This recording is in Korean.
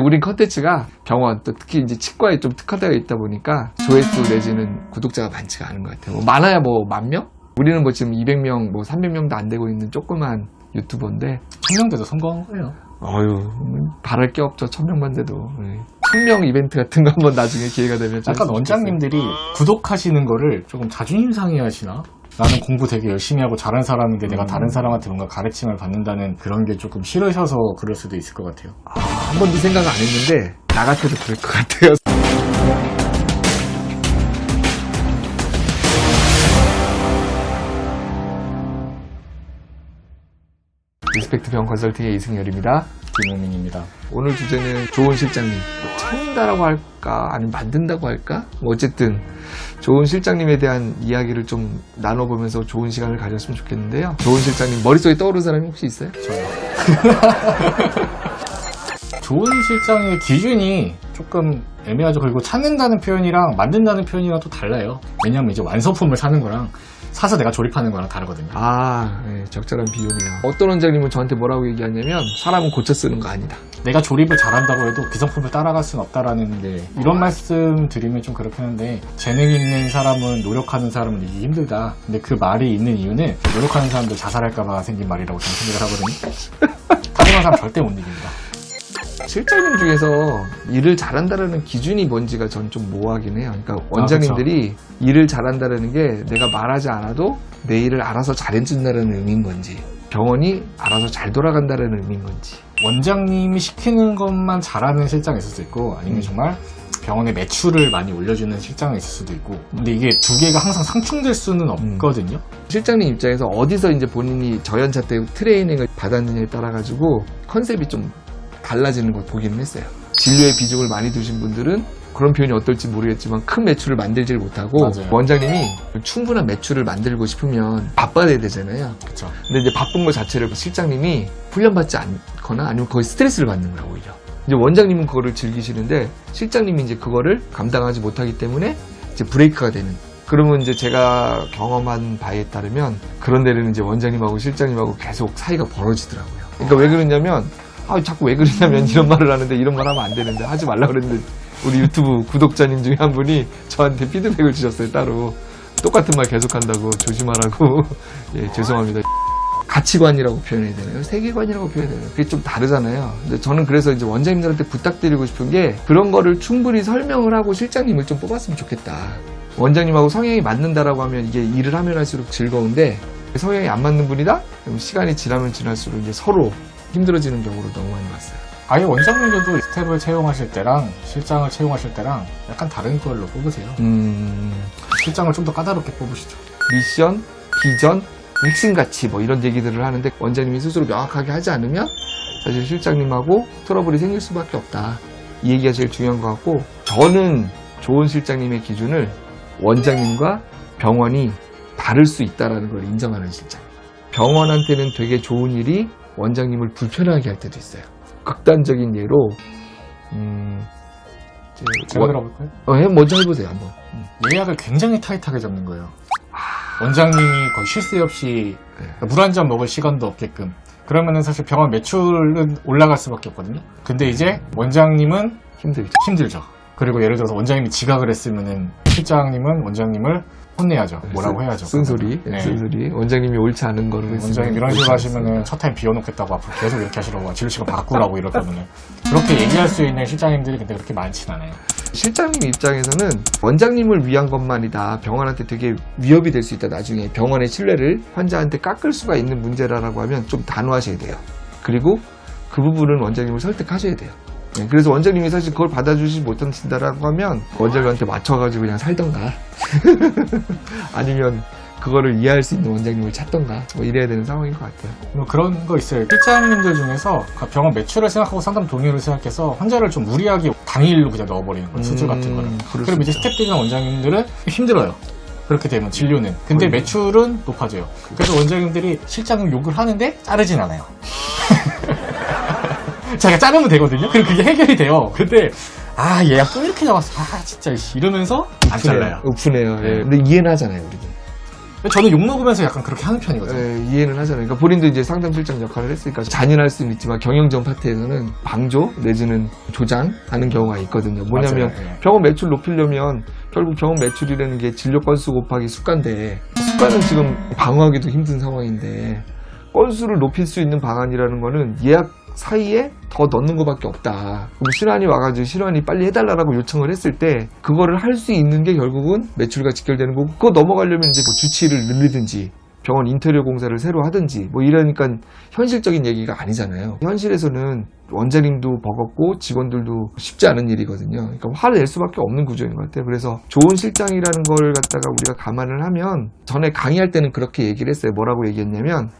우린 컨텐츠가 병원 또 특히 이제 치과에 좀 특화되어 있다 보니까 조회수 내지는 구독자가 많지가 않은 것 같아요. 뭐 많아야 뭐 만 명? 우리는 뭐 지금 200명, 뭐 300명도 안 되고 있는 조그만 유튜버인데 청명대도 성공한 거예요. 어휴 바랄 게 없죠 천 명만 돼도 네. 천명 이벤트 같은 거 한번 나중에 기회가 되면 좀 약간 원장님들이 구독하시는 거를 조금 자존심 상해 하시나? 나는 공부 되게 열심히 하고 잘한 사람인데 내가 음. 다른 사람한테 뭔가 가르침을 받는다는 그런 게 조금 싫으셔서 그럴 수도 있을 것 같아요. 아, 한 번도 생각 안 했는데 나 같아도 그럴 것 같아요 리스펙트 병 컨설팅의 이승열입니다 김용민입니다. 오늘 주제는 좋은 실장님. 뭐 찾는다라고 할까? 아니면 만든다고 할까? 뭐 어쨌든 좋은 실장님에 대한 이야기를 좀 나눠보면서 좋은 시간을 가졌으면 좋겠는데요. 좋은 실장님 머릿속에 떠오르는 사람이 혹시 있어요? 저요. 좋은 실장의 기준이 조금 애매하죠. 그리고 찾는다는 표현이랑 만든다는 표현이랑 또 달라요. 왜냐면 이제 완성품을 사는 거랑 사서 내가 조립하는 거랑 다르거든요. 아, 네, 적절한 비유네요. 어떤 원장님은 저한테 뭐라고 얘기하냐면 사람은 고쳐 쓰는 거 아니다. 내가 조립을 잘한다고 해도 기성품을 따라갈 수는 없다라는 게 이런 말씀 드리면 좀 그렇긴 한데 재능 있는 사람은 노력하는 사람은 이기 힘들다. 근데 그 말이 있는 이유는 노력하는 사람들 자살할까봐 생긴 말이라고 저는 생각을 하거든요. 타고난 사람 절대 못 이깁니다. 실장님 중에서 일을 잘한다라는 기준이 뭔지가 전 좀 모호하긴 해요. 그러니까 원장님들이 일을 잘한다라는 게 내가 말하지 않아도 내 일을 알아서 잘해준다는 의미인 건지 병원이 알아서 잘 돌아간다는 의미인 건지 원장님이 시키는 것만 잘하는 실장이 있을 수 있고 아니면 음. 정말 병원의 매출을 많이 올려주는 실장이 있을 수도 있고 근데 이게 두 개가 항상 상충될 수는 음. 없거든요. 실장님 입장에서 어디서 이제 본인이 저연차 때 트레이닝을 받았느냐에 따라 가지고 컨셉이 좀 달라지는 걸 보기는 했어요. 진료에 비중을 많이 두신 분들은 그런 표현이 어떨지 모르겠지만 큰 매출을 만들질 못하고 맞아요. 원장님이 충분한 매출을 만들고 싶으면 바빠야 되잖아요. 그렇죠. 근데 이제 바쁜 것 자체를 실장님이 훈련받지 않거나 아니면 거의 스트레스를 받는 거라 오히려. 이제 원장님은 그거를 즐기시는데 실장님이 이제 그거를 감당하지 못하기 때문에 이제 브레이크가 되는. 그러면 이제 제가 경험한 바에 따르면 그런 데는 이제 원장님하고 실장님하고 계속 사이가 벌어지더라고요. 그러니까 왜 그러냐면 아 자꾸 왜 그러냐면 이런 말을 하는데 이런 말 하면 안 되는데 하지 말라 그랬는데 우리 유튜브 구독자님 중에 한 분이 저한테 피드백을 주셨어요 따로 똑같은 말 계속한다고 조심하라고 예 죄송합니다 가치관이라고 표현해야 되나요? 세계관이라고 표현해야 되나요? 그게 좀 다르잖아요. 근데 저는 그래서 이제 원장님들한테 부탁드리고 싶은 게 그런 거를 충분히 설명을 하고 실장님을 좀 뽑았으면 좋겠다. 원장님하고 성향이 맞는다라고 하면 이게 일을 하면 할수록 즐거운데 성향이 안 맞는 분이다? 그럼 시간이 지나면 지날수록 이제 서로 힘들어지는 경우를 너무 많이 봤어요. 아예 원장님들도 스텝을 채용하실 때랑 실장을 채용하실 때랑 약간 다른 걸로 뽑으세요. 음, 실장을 좀 더 까다롭게 뽑으시죠. 미션, 비전, 핵심 가치 뭐 이런 얘기들을 하는데 원장님이 스스로 명확하게 하지 않으면 사실 실장님하고 트러블이 생길 수밖에 없다. 이 얘기가 제일 중요한 것 같고 저는 좋은 실장님의 기준을 원장님과 병원이 다를 수 있다라는 걸 인정하는 실장. 병원한테는 되게 좋은 일이 원장님을 불편하게 할 때도 있어요. 극단적인 예로 음, 이제 제가 원- 들어볼까요? 어, 해- 먼저 해보세요 한번. 음. 예약을 굉장히 타이트하게 잡는 거예요. 원장님이 거의 쉴 새 없이 네. 물한 잔 먹을 시간도 없게끔. 그러면은 사실 병원 매출은 올라갈 수밖에 없거든요. 근데 이제 원장님은 힘들죠. 힘들죠. 그리고 예를 들어서 원장님이 지각을 했으면은 실장님은 원장님을 혼내야죠. 뭐라고 해야죠. 쓴소리, 네. 쓴소리. 원장님이 옳지 않은 거를 했으면 원장님 이런 식으로 하시면은 첫 타임 비워놓겠다고 앞으로 계속 이렇게 하시라고 진료 시간 바꾸라고 이러거든요. 그렇게 얘기할 수 있는 실장님들이 근데 그렇게 많진 않아요. 실장님 입장에서는 원장님을 위한 것만이다. 병원한테 되게 위협이 될 수 있다. 나중에 병원의 신뢰를 환자한테 깎을 수가 있는 문제라고 하면 좀 단호하셔야 돼요. 그리고 그 부분은 원장님을 설득하셔야 돼요. 네, 그래서 원장님이 사실 그걸 받아주지 못한다라고 하면 원장님한테 맞춰가지고 그냥 살던가 아니면 그거를 이해할 수 있는 원장님을 찾던가 뭐 이래야 되는 상황인 것 같아요. 뭐 그런 거 있어요. 실장님들 중에서 그 병원 매출을 생각하고 상담 동의를 생각해서 환자를 좀 무리하게 당일로 그냥 넣어버리는 거예요. 수술 같은 음, 거를. 그럼 수 이제 스태프들이나 원장님들은 힘들어요. 그렇게 되면 진료는. 근데. 매출은 높아져요. 그래서 원장님들이 실장을 욕을 하는데 자르진 않아요. 자기가 자르면 되거든요. 그리고 그게 해결이 돼요. 근데 아 얘가 또 이렇게 나왔어. 아 진짜 씨. 이러면서 안 잘라요. 우프네요. 예. 네. 근데 이해는 하잖아요, 우리는. 저는 욕 먹으면서 약간 그렇게 하는 편이거든요. 예, 이해는 하잖아요. 그러니까 본인도 이제 상담실장 역할을 했으니까 잔인할 수는 있지만 경영전 파트에서는 방조 내지는 조장하는 경우가 있거든요. 뭐냐면 맞아요. 예. 병원 매출 높이려면 결국 병원 매출이라는 게 진료 건수 곱하기 수가인데 수가는 지금 방어하기도 힘든 상황인데 건수를 높일 수 있는 방안이라는 거는 예약 사이에 더 넣는 것밖에 없다. 그럼 실환이 와가지고 실환이 빨리 해달라고 요청을 했을 때 그거를 할 수 있는 게 결국은 매출과 직결되는 거고 그거 넘어가려면 이제 뭐 주치를 늘리든지 병원 인테리어 공사를 새로 하든지 뭐 이러니까 현실적인 얘기가 아니잖아요. 현실에서는 원장님도 버겁고 직원들도 쉽지 않은 일이거든요. 그러니까 화를 낼 수밖에 없는 구조인 것 같아요. 그래서 좋은 실장이라는 걸 갖다가 우리가 감안을 하면 전에 강의할 때는 그렇게 얘기를 했어요. 뭐라고 얘기했냐면